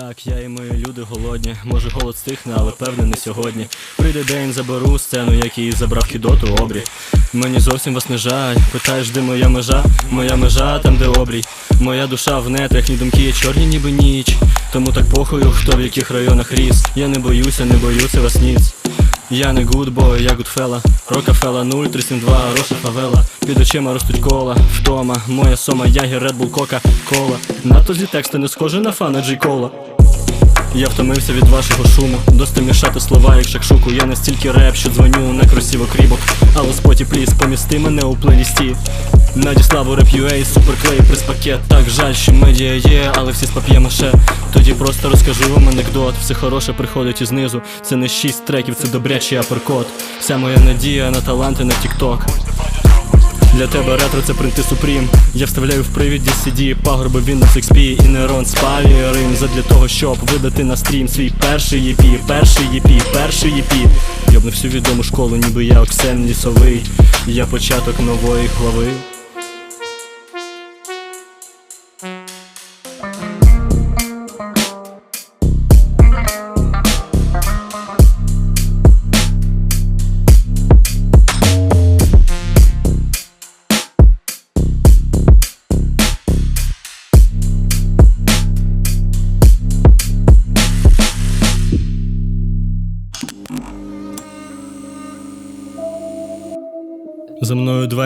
Так, я і мої люди голодні. Може голод стихне, але певне не сьогодні. Прийде день, заберу сцену, як її забрав кідоту обрій. Мені зовсім вас не жаль. Питаєш, де моя межа? Моя межа там, де обрій. Моя душа в нетрах, ні думки є чорні, ніби ніч. Тому так похую, хто в яких районах ріс. Я не боюся, не боюся вас ніц. Я не гудбой, я гудфела Рокафела 0372, Роша Фавела. Під очима ростуть кола, втома Моя сома, ягір, гір Редбул Кока, Кола Надто зі тексти не схожі на фана Джей Кола я втомився від вашого шуму, досить мішати слова, як шакшуку. Я настільки реп, що дзвоню на кросівок рібок. Але споті пліс, помісти мене у плейлісті. Надіслав у реп.ua, суперклей, приспакет. Так жаль, що медіа є, але всі з пап'є-маше Тоді просто розкажу вам анекдот. Все хороше приходить із низу. Це не шість треків, це добрячий аперкот. Вся моя надія на таланти на тікток. Для тебе ретро це принти Супрім. Я вставляю в привід DCD пагорби Windows XP і нейрон спалює Рим Задля того, щоб видати на стрім свій перший EP, перший EP, перший EP Йобну всю відому школу, ніби я Оксен Лісовий. Я початок нової глави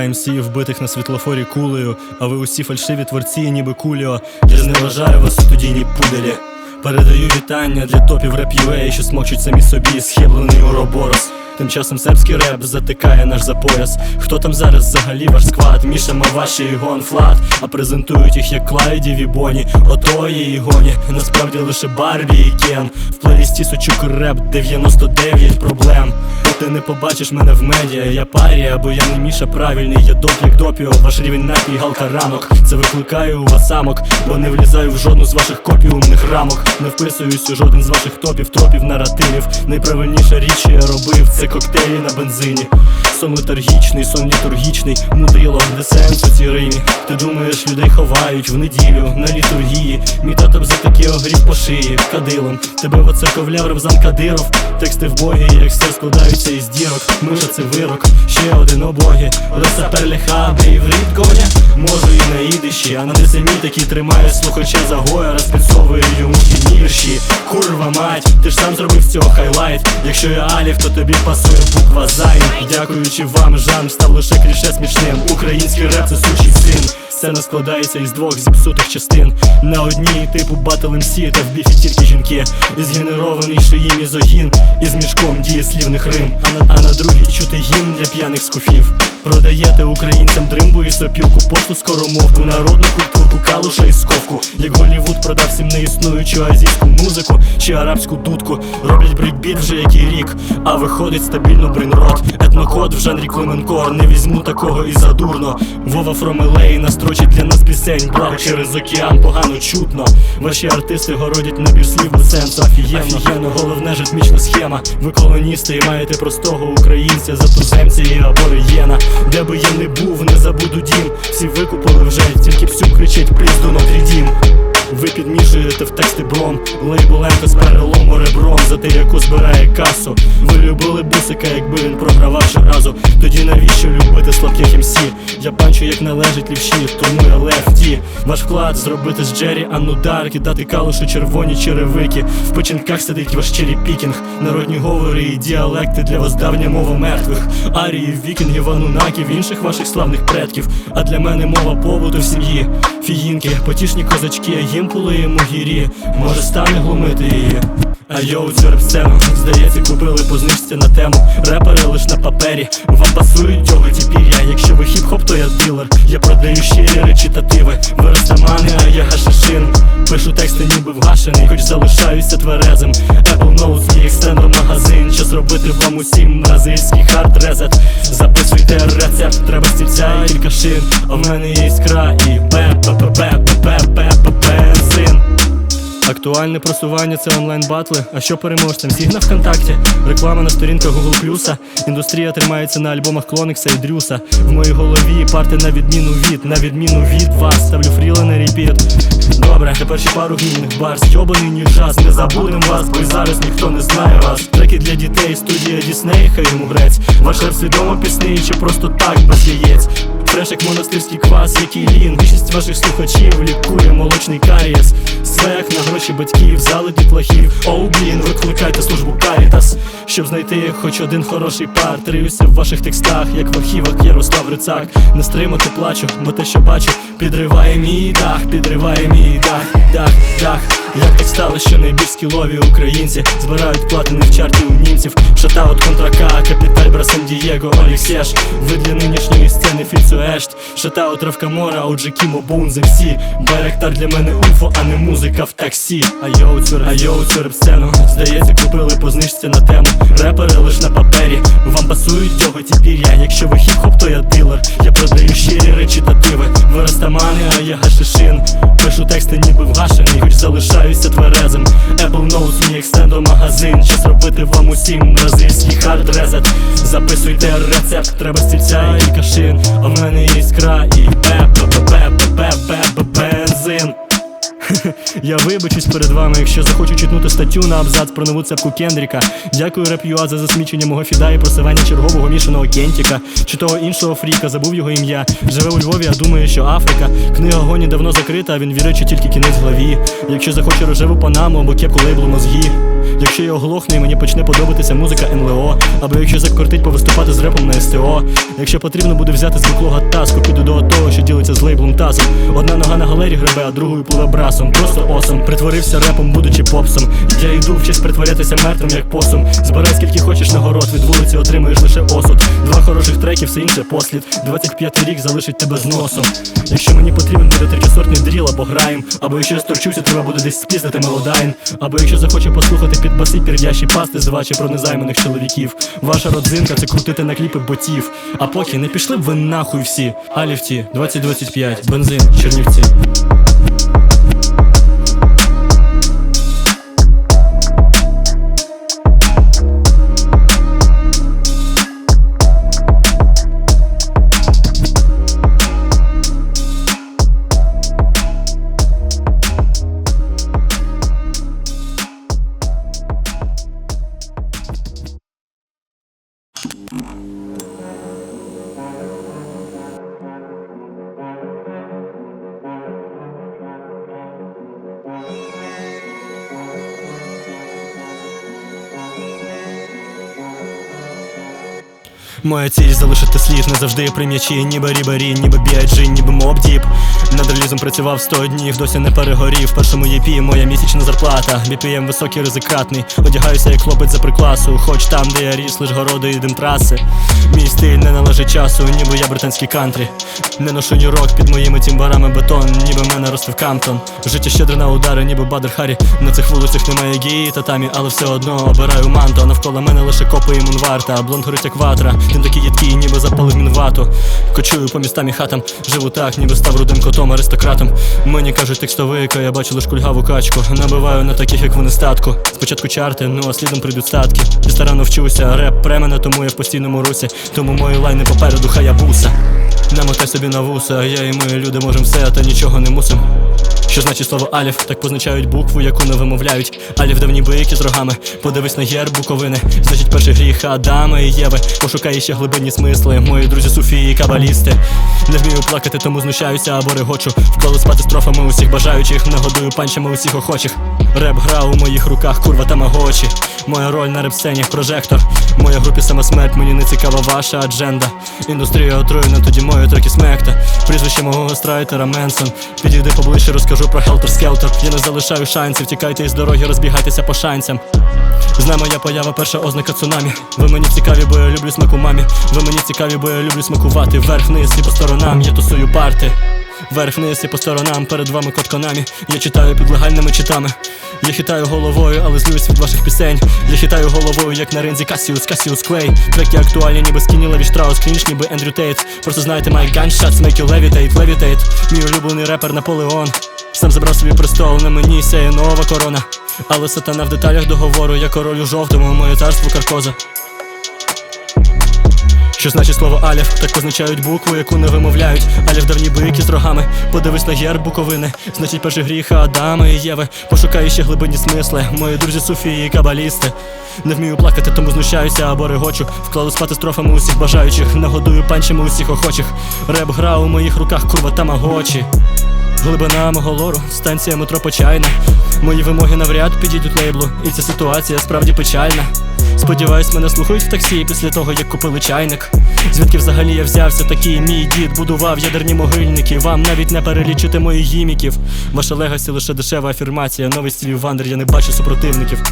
мною МС, вбитих на світлофорі кулею, а ви усі фальшиві творці, ніби куліо. Я зневажаю вас у студійній пуделі. Передаю вітання для топів реп.ua, що смокчуть самі собі, схиблений уроборос. Тим часом сербський реп затикає наш за пояс. Хто там зараз взагалі ваш сквад? Міша Маваші і Гон Флат, а презентують їх як Клайді Вібоні, Отої і Гоні. Насправді лише Барбі і Кен. В плейлісті сучук реп 99 проблем. Ти не побачиш мене в медіа, я парія, бо я не міша правильний, я доп як допіо, ваш рівень напій галка ранок. Це викликаю у вас самок, бо не влізаю в жодну з ваших копіумних рамок. Не вписуюсь у жоден з ваших топів, тропів, наративів. Найправильніша річ, я робив, це коктейлі на бензині. Сон летаргічний, сон літургічний, мудило, де сенс у цій римі. Ти думаєш, людей ховають в неділю на літургії. Мій тато б за такі огрів по шиї кадилом. Тебе воцерковляв Рамзан Кадиров. Тексти в богі, як все складаються із дірок. Миша це вирок, ще один обогі. Роса перліха, іврит коня. Можу і на ідиші, а на який тримає слухача за гоя, розписовує йому хідні вірші. Курва мать, ти ж сам зробив цього хайлайт. Якщо я алів, то тобі пасує буква зайн. Дякуючи вам, Жан став лише кліше смішним. Український реп це сучий син. Сцена складається із двох зіпсутих частин. На одній типу Battle MC та в біфі тільки жінки. І згенерований шиї мізогін, із мішком дієслівних рим. А на, а на другій чути гімн для п'яних скуфів. Продаєте українцям дримбу і сопілку, пошту скоромовку, народну культурку, калуша і сковку. Як Голівуд продав всім неіснуючу азійську музику чи арабську дудку. Роблять брейкбіт вже який рік, а виходить стабільно брейнрот. Етнокод в жанрі Клеменкор. Не візьму такого і задурно. Вова Фромелей настрочить для нас пісень. Благо через океан погано чутно. Ваші артисти городять набір слів без сенсу. Офігенно, офігенно, головне житмічна схема. Ви колоністи і маєте простого українця за туземця і аборигена. Де би я не був, не забуду дім. Всі викупили вже, тільки всю кричить пліз до Нотрідім. Ви підмішуєте в тексти бром, лейбленко з перелому ребром за те, яку збирає касу. Ви любили бусика, якби він програвав щоразу. Тоді навіщо любити слабких МС? Я панчу як належить лівші, тому я лефті. Ваш вклад зробити з Джері і дати калушу червоні черевики. В печінках сидить ваш черепікінг, народні говори і діалекти для вас давня мова мертвих. Арії, вікінгів, анунаків, інших ваших славних предків. А для мене мова побуту в сім'ї. Фіїнки, потішні козачки, їм пулиємо гірі. Може стане глумити її. А йоу, цю реп-сцену Здається, купили по знижці на тему. Репери лиш на папері. Вам пасують цього тіпір'я Якщо ви хіп-хоп, то я дилер. Я продаю щирі речитативи Ви растамани, а я гашишин Пишу тексти ніби вгашений Хоч залишаюся тверезим. Apple Notes, мій екстендер магазин. Що зробити вам усім бразильський хард резет? Записуйте рецепт, треба стільця і кілька шин А в мене є іскра і бе бе бе Актуальне просування це онлайн батли. А що переможцем? Сігна ВКонтакті, реклама на сторінках Google Плюса. Індустрія тримається на альбомах Клоникса і Дрюса. В моїй голові парти на відміну від, на відміну від вас. Ставлю фріли на репіт. Добре, ще пару гнівних бар. Стьобаний ніж жаз, не забудем вас, бо й зараз ніхто не знає вас. Треки для дітей, студія Дісней, хай йому грець. Ваш реп свідомо пісний, чи просто так без яєць. Фреш як монастирський квас, який лін. Більшість ваших слухачів лікує молочний карієс. Свех на гроші батьків, зали дітлахів. Оу, блін, викликайте службу Карітас. Щоб знайти хоч один хороший пар, триюся в ваших текстах, як в архівах Ярослав Рицак. Не стримати плачу, бо те, що бачу, підриває мій дах, підриває мій дах, дах, дах. Як так стало, що найбільш скілові українці збирають платини в чарті у німців. Шатаут контрака, капіталь Брасан Дієго, Олексєш. Ви для нинішньої сцени Фіцу Ешт. Шатаут Равка Мора, Оджи Кімо, Боунз МС. Байректар для мене уфо, а не музика в таксі. А йоу цю реп- а йоу цю реп-сцену Здається, купили по знижці на тему. Репери лиш на папері. Вам пасують його ті пір'я. Якщо ви хіп-хоп, то я дилер. Я продаю щирі речитативи. Ви растамани, а я гашишин. Пишу тексти, ніби вгашений, хоч залишаюся тверезим. Apple Notes, мій екстендо магазин. Час робити вам усім бразильський хард резет. Записуйте рецепт, треба стільця і кашин. А в мене є іскра і бензин. Я вибачусь перед вами, якщо захочу читнути статтю на абзац про нову цепку Кендріка. Дякую Реп.ua за засмічення мого фіда і просивання чергового мішаного Кентіка чи того іншого фріка, забув його ім'я. Живе у Львові, а думає, що Африка. Книга гоні давно закрита, а він вірить, що тільки кінець в главі. Якщо захоче рожеву панаму або кепку лейблу мозгі. Якщо я оглохну і мені почне подобатися музика НЛО, або якщо закортить повиступати з репом на СТО. Якщо потрібно буде взяти з буклога таску, піду до того, що ділиться з лейблом тасом. Одна нога на галері гребе, а другою пливе брасом. Просто осом. Притворився репом, будучи попсом. Я йду вчись притворятися мертвим, як посум. Збирай скільки хочеш нагород, від вулиці отримуєш лише осуд. Два хороших треки, все інше послід. 25 рік залишить тебе з носом. Якщо мені потрібен буде третєсортний дріл або граєм, або якщо я сторчуся, треба буде десь спіздити мелодайн. Або якщо захоче послухати під баси пердящі пасти, звачі про незайманих чоловіків. Ваша родзинка це крутити на кліпи ботів. А поки не пішли б ви нахуй всі. Аліфті, 2025, бензин, Чернівці. Моя ціль залишити слід не завжди при м'ячі, ніби рібері, ніби біаджі, ніби мобдіп. Над релізом працював 100 днів, досі не перегорів. В Першому ЄПі моя місячна зарплата. BPM високий, ризикатний. Одягаюся як хлопець за прикласу. Хоч там, де я ріс, лиш городи і дим траси. Мій стиль не належить часу, ніби я британський кантрі. Не ношу ні рок під моїми тімбарами бетон, ніби мене ростив Камптон. Життя щедре на удари, ніби Бадер Харі. На цих вулицях немає гії татамі, але все одно обираю манто. Навколо мене лише копи і мунварта, блонд горить як ватра. Він такий їдкий, ніби запалив мінвату. Кочую по містам і хатам, живу так, ніби став рудим котом, аристократом. Мені кажуть текстовик, а я бачу лиш кульгаву качку. Набиваю на таких, як вони статку. Спочатку чарти, ну а слідом прийдуть статки. Я старанно вчуся, реп пре мене, тому я в постійному русі. Тому мої лайни попереду хаябуса. Намотай собі на вуса, я і мої люди можем все, та нічого не мусим. Що значить слово Аліф, так позначають букву, яку не вимовляють. Аліф давні бики з рогами. Подивись на герб буковини. Значить, перший гріх Адама і Єви. Пошукай ще глибинні смисли. Мої друзі суфії, кабалісти. Не вмію плакати, тому знущаюся або регочу. Вклали спати строфами усіх бажаючих. Нагодую панчами усіх охочих. Реп гра у моїх руках, курва тамагочі. Моя роль на реп-сцені прожектор. Моя групі сама смерть, мені не цікава ваша адженда. Індустрія отруєна, тоді мої треки смекта. Прізвище мого гострайтера Менсон. Підійди поближче, розкажу про Хелтер Скелтер. Я не залишаю шансів, тікайте із дороги, розбігайтеся по шанцям. З моя поява, перша ознака цунамі. Ви мені цікаві, бо я люблю смаку мамі. Ви мені цікаві, бо я люблю смакувати. Вверх вниз і по сторонам, я тусую парти. Вверх вниз і по сторонам, перед вами код Конамі Я читаю під легальними читами. Я хитаю головою, але злюсь від ваших пісень. Я хитаю головою, як на ринзі Касіус, Касіус Клей. Треки актуальні, ніби скіні Леві Штраус, крінж, ніби Ендрю Тейт. Просто знайте, my gunshots make you levitate, levitate Мій улюблений репер Наполеон. Сам забрав собі престол, на мені сяє нова корона. Але сатана в деталях договору, я король у жовтому, моє царство каркоза. Що значить слово Алєф? Так позначають букву, яку не вимовляють. Алєф давні бики з рогами. Подивись на герб буковини. Значить, перший гріх Адама і Єви. Пошукаю ще глибинні смисли. Мої друзі суфії і кабалісти. Не вмію плакати, тому знущаюся або регочу. Вкладу спати строфами усіх бажаючих. Нагодую панчами усіх охочих. Реп гра у моїх руках, курва тамагочі. Глибина мого лору, станція метро почайна. Мої вимоги навряд підійдуть лейблу, і ця ситуація справді печальна. Сподіваюсь, мене слухають в таксі після того, як купили чайник. Звідки взагалі я взявся такий мій дід будував ядерні могильники. Вам навіть не перелічити моїх гіміків. Ваша легасі лише дешева афірмація. Новий стілів Вандер, я не бачу супротивників.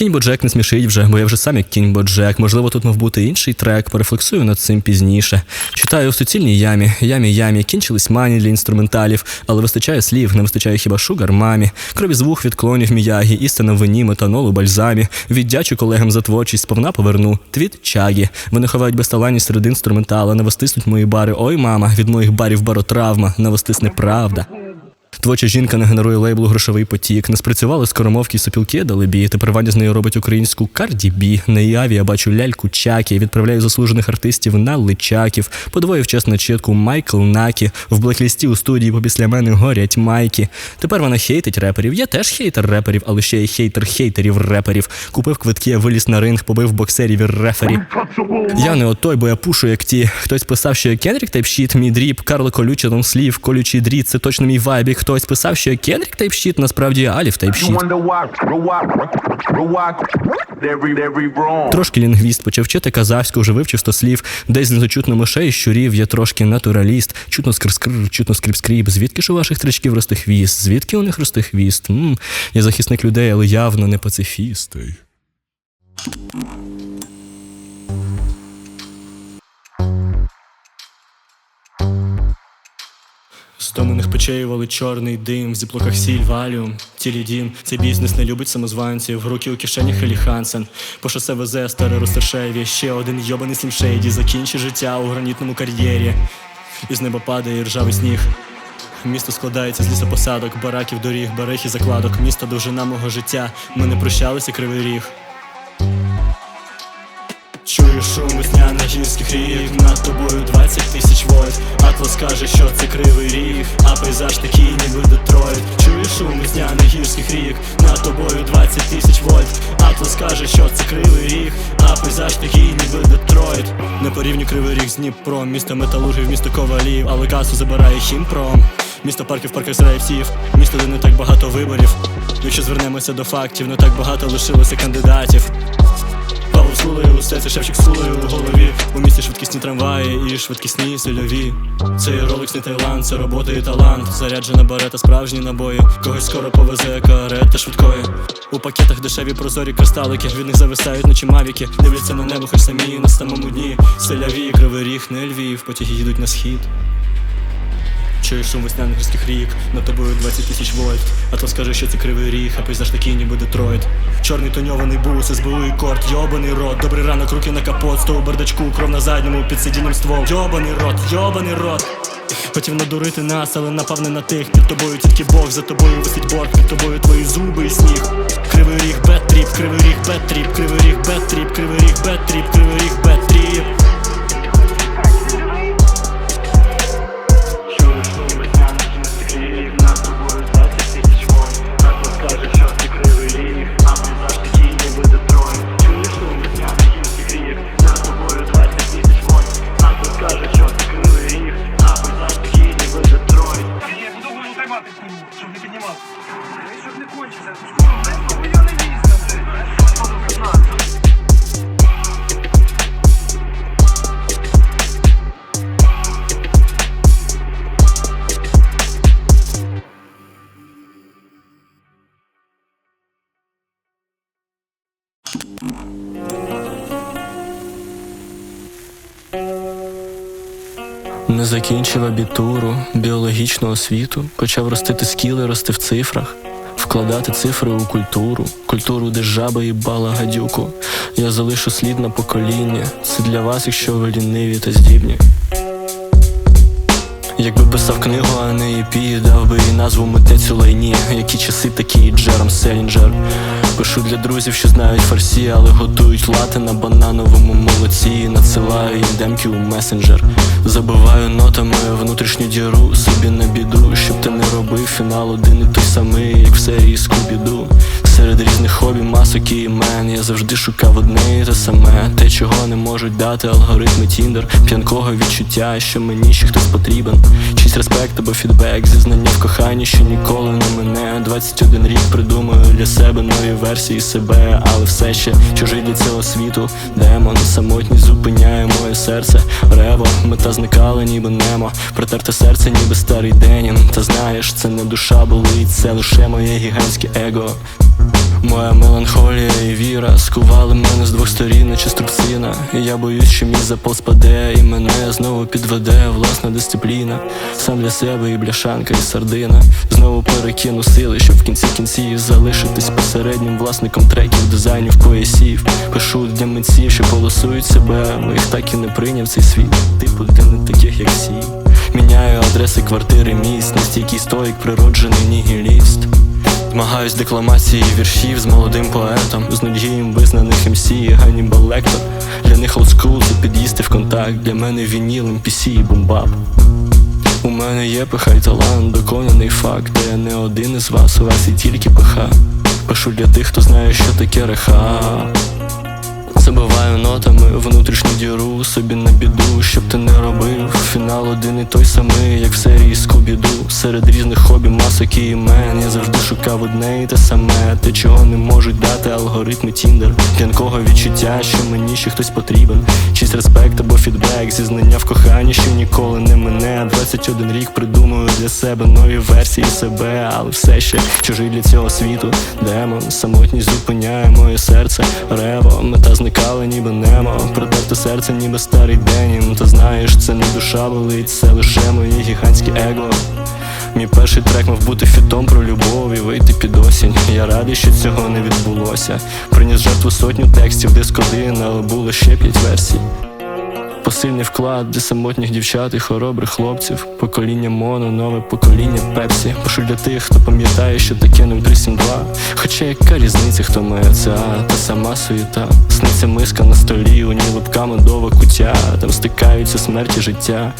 Кінь Боджек не смішить вже, бо я вже сам як кінь Боджек. Можливо, тут мав бути інший трек, порефлексую над цим пізніше. Читаю в суцільній ямі, ямі, ямі, кінчились мані для інструменталів, але вистачає слів, не вистачає хіба шугар мамі, крові з вух від клонів міягі, істина вині, метанолу, бальзамі. Віддячу колегам за творчість, сповна поверну. Твіт чагі. Вони ховають безталанність серед інструментала, не вистиснуть мої бари. Ой, мама, від моїх барів баротравма, не вистисне правда. Творча жінка не генерує лейблу грошовий потік. Не спрацювали скоромовки і сопілки далебі. Тепер Ваня з нею робить українську Карді Бі. На Яві я бачу ляльку Чакі. Відправляю заслужених артистів на личаків. Подвоїв чесно чітку Майкл Накі. В блеклісті у студії попісля мене горять майки. Тепер вона хейтить реперів. Я теж хейтер реперів, але ще й хейтер хейтерів реперів. Купив квитки, виліз на ринг, побив боксерів і рефері. Я не отой, бо я пушу як ті. Хтось писав, що я Кенрік тайпщіт, мій дріб, Карло колюче там слів, колючий дріт, це точно мій вайбік. Хтось писав, що Кенрік тайпщіт, насправді Аліф тайпщіт. Трошки лінгвіст почав вчити казахську, вже вивчив сто слів. Десь знизу чутно мишей щурів, я трошки натураліст. Чутно скр-скр, чутно скріп-скріп. Звідки ж у ваших тричків росте хвіст? Звідки у них росте хвіст? м я захисник людей, але явно не пацифіст. Стомлених печей вали чорний дим, в зіплоках сіль валюм, тілі дім. Цей бізнес не любить самозванців, руки у кишені Хелі Хансен. По шосе везе старе Ростершеві, ще один йобаний слімшейді, закінчи життя у гранітному кар'єрі. Із неба падає ржавий сніг. Місто складається з лісопосадок, бараків, доріг, берег і закладок. Місто довжина мого життя. Ми не прощалися кривий ріг. Чую шум весняних гірських рік Над тобою 20 тисяч вольт Атлас каже, що це кривий ріг? А пейзаж такий, ніби Детройт. Чую шум весняних гірських рік Над тобою 20 тисяч вольт Атлас каже, що це кривий ріг? А пейзаж такий, ніби Детройт. Не порівню кривий ріг з Дніпром. Місто металургів, місто ковалів. Але касу забирає хімпром. Місто парків, парків серейців Місто, де не так багато виборів. Якщо звернемося до фактів, не так багато лишилося кандидатів Сулею, усе шевчик сулею у голові. У місті швидкісні трамваї і швидкісні сельові Це є роликс не Таїланд, це робота і талант. Заряджена барета, справжні набої. Когось скоро повезе карета швидкої. У пакетах дешеві прозорі кристалики. Від них зависають ночі мавіки. Дивляться на небо, хоч самі на самому дні. Селяві, кривий ріг, не Львів, потяги їдуть на схід Чуєш шум весняних гірських рік, над тобою 20 тисяч вольт. А то скаже, що це кривий ріг, а пейзаж такий, ніби Детройт. Чорний тоньований бус, СБУ і корт, йобаний рот. Добрий ранок, руки на капот, сто у бардачку, кров на задньому, під сидінням ствол. Йобаний рот, йобаний рот. Хотів надурити нас, але напав не на тих. Під тобою тільки Бог, за тобою висить борг, під тобою твої зуби і сніг. Кривий ріг, бет-тріп, кривий ріг, бет-тріп, кривий ріг, бет-тріп, кривий ріг, бет-тріп. Не закінчив абітуру, біологічну освіту, почав ростити скіли, рости в цифрах, вкладати цифри у культуру, культуру, де жаба їбала гадюку. Я залишу слід на покоління. Це для вас, якщо ви ліниві та здібні. Якби писав книгу, а не EP, дав би їй назву митець у лайні. Які часи такі Джером Селінджер. Пишу для друзів, що знають фарсі, але готують лати на банановому молоці. Надсилаю їм демки у месенджер. Забиваю нотами внутрішню діру собі на біду, щоб ти не робив фінал один і той самий, як в серії Скубіду. Серед різних хобі, масок і імен Я завжди шукав одне і те саме Те, чого не можуть дати алгоритми Тіндер П'янкого відчуття, що мені ще хтось потрібен Чийсь респект або фідбек, зізнання в коханні, що ніколи не мене 21 рік придумаю для себе нові версії себе, але все ще чужий для цього світу. Демон самотність зупиняє моє серце. Рево, мета зникала, ніби немо. Протерте серце, ніби старий денін. Та знаєш, це не душа болить, це лише моє гігантське его. Моя меланхолія і віра скували мене з двох сторін, наче струбцина І я боюсь, що мій запал спаде, і мене знову підведе власна дисципліна. Сам для себе і бляшанка, і сардина. Знову перекину сили, щоб в кінці кінців залишитись посереднім власником треків, дизайнів, поясів. Пишу для митців, що голосують себе. Моїх так і не прийняв цей світ. Типу, ти не таких, як всі. Міняю адреси квартири міст, настільки стоїк, природжений нігіліст. Змагаюсь декламації віршів з молодим поетом, з нудьгієм визнаних МС і Ганнібал Лектор. Для них олдскул це під'їсти в контакт, для мене вініл, МПС і бумбап. У мене є пиха й талант, доконаний факт, та я не один із вас, у вас і тільки пиха. Пишу для тих, хто знає, що таке реха. Забиваю нотами внутрішню діру собі на біду, щоб ти не робив. Фінал один і той самий, як в серії Скубіду Серед різних хобі, масок і імен Я завжди шукав одне і те саме. Те, чого не можуть дати алгоритми Тіндер. П'янкого відчуття, що мені ще хтось потрібен? Чийсь респект або фідбек, зізнання в коханні, що ніколи не мене. 21 рік придумую для себе нові версії себе, але все ще чужий для цього світу. Демон, самотність зупиняє моє серце. Рево, мета зникала, ніби немо. Протерте серце, ніби старий денім. Та знаєш, це не душа болить, це лише моє гігантське его. Мій перший трек мав бути фітом про любов і вийти під осінь. Я радий, що цього не відбулося. Приніс жертву сотню текстів, диск один, але було ще п'ять версій. Посильний вклад для самотніх дівчат і хоробрих хлопців. Покоління моно, нове покоління пепсі. Пишу для тих, хто пам'ятає, що таке 0372 Хоча яка різниця, хто моя ця, та сама суєта. Сниться миска на столі, у ній липка медова кутя, там стикаються смерть і життя.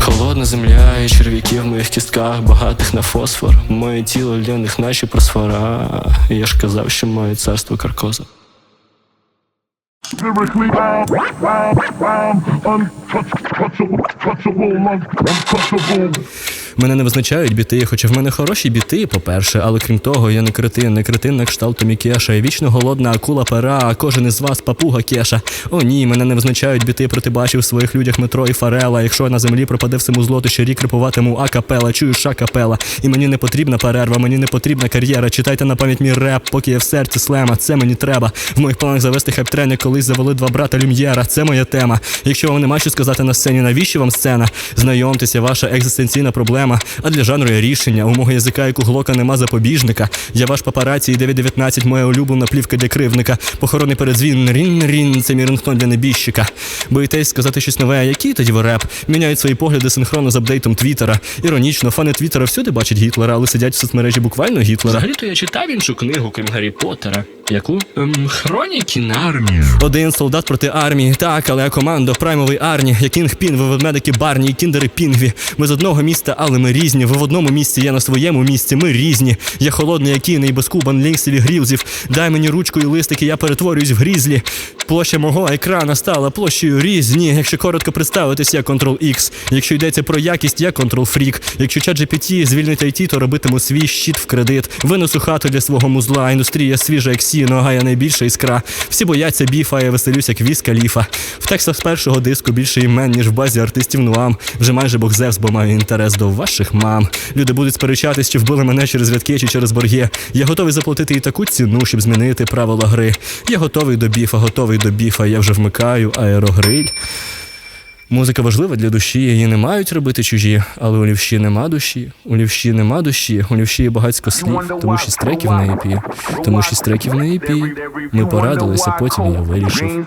Холодна земля і черв'яки в моїх кістках, багатих на фосфор. Моє тіло для них наші просфора. Я ж казав, що моє царство каркоза. Lyrically bound, bound, bound, untouchable, touchable, untouchable. Мене не визначають біти, хоча в мене хороші біти, по-перше, але крім того, я не кретин, не кретин на кшталт Томі Кеша. Я вічно голодна акула пера, а кожен із вас папуга кеша. О ні, мене не визначають біти, проти бачив в своїх людях метро і фарела. Якщо на землі пропаде всему злоту, ще рік репуватиму акапела, чую ша капела. І мені не потрібна перерва, мені не потрібна кар'єра. Читайте на пам'ять мій реп, поки я в серці слема. Це мені треба. В моїх планах завести хайп-трен, колись завели два брата Люм'єра. Це моя тема. Якщо вам нема що сказати на сцені, навіщо вам сцена? Знайомтеся, ваша екзистенційна проблема. А для жанру є рішення. У мого язика, як у глока, нема запобіжника. Я ваш папараці і 919, моя улюблена плівка для кривника. Похоронний передзвін, рін рін, це мій рингтон для небіжчика. Боїтесь сказати щось нове, який тоді ви реп? Міняють свої погляди синхронно з апдейтом Твіттера. Іронічно, фани Твіттера всюди бачать Гітлера, але сидять в соцмережі буквально Гітлера. Взагалі-то я читав іншу книгу, крім Гаррі Поттера. Яку? Ем, Хроніки Нарнії. Один солдат проти армії, так, але я команда праймовий арні, я кінг пін, ви ведмедики барні, і кіндери пінгві. Ми з одного міста, але ми різні. Ви в одному місці, я на своєму місці, ми різні. Я холодний, як кіний, без кубан, лінксів і грілзів. Дай мені ручку і листики, я перетворююсь в грізлі. Площа мого екрана стала площею різні. Якщо коротко представитись, я Ctrl-X. Якщо йдеться про якість, я Ctrl-Freak. Якщо чат GPT звільнить IT, то робитиму свій щит в кредит. Винесу хату для свого музла. Індустрія свіжа, як сі, нога я найбільша іскра. Всі бояться біфа, я веселюсь, як віз каліфа. В текстах з першого диску більше імен, ніж в базі артистів Нуам. Вже майже бог Зевс, бо маю інтерес до ваших мам. Люди будуть сперечатись, чи вбили мене через рядки, чи через борги. Я готовий заплатити і таку ціну, щоб змінити правила гри. Я готовий до біфа, готовий до біфа. Я вже вмикаю аерогриль. Музика важлива для душі, її не мають робити чужі, але у лівші нема душі. У лівші нема душі, у лівші є багатько слів, тому шість треків на EP. Тому шість треків на EP. Ми порадилися, потім я вирішив.